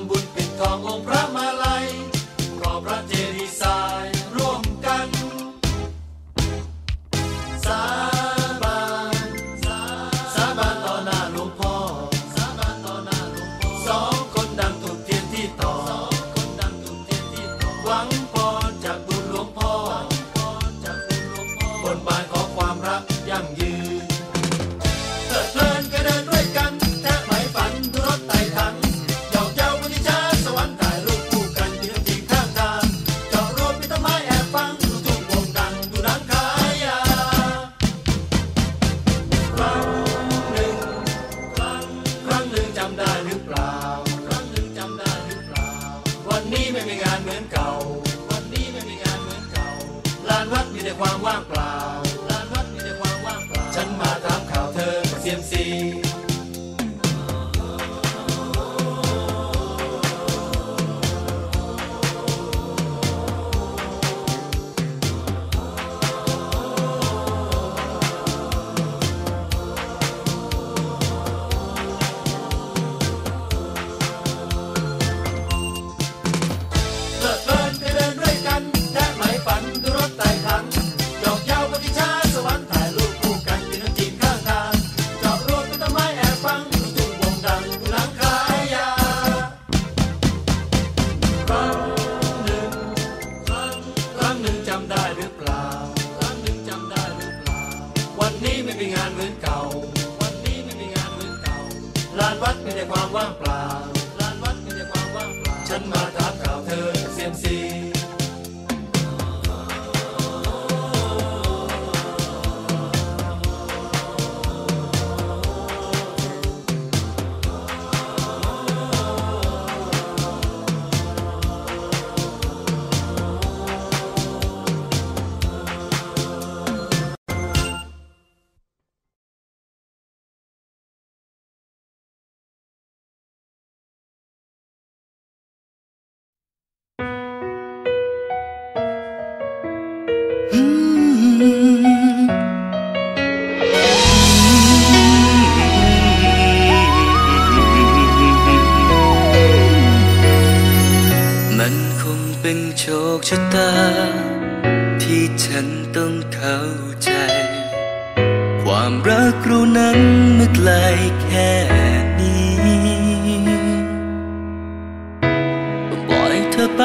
ำบุญปิดทององค์พระ guam, guam. ความว่างเปล่า ร้านวัดมีแต่ความว่างเปล่า ฉันมาถามข่าวเธอเสียงซี คชะตา ที่ฉันต้องเข้าใจ ความรักรูนั้นมืดไกลแค่นี้ปล่อยเธอไป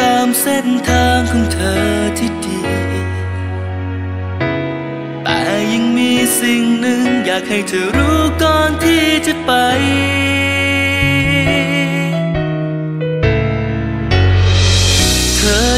ตามเส้นทางของเธอที่ดี แต่ยังมีสิ่งหนึ่งอยากให้เธอรู้ก่อนที่จะไป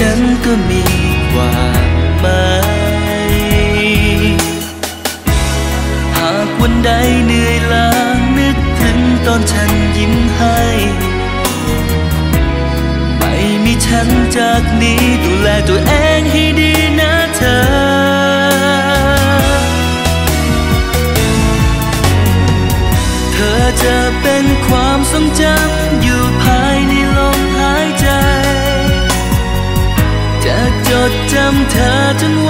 ฉันก็มีความหมายหากวันใดเหนื่อยล้านึกถึงตอนฉันยิ้มให้ ไม่มีฉันจากนี้ดูแลตัวเองให้ดีนะเธอจะเป็นความทรงจำ จน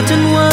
หา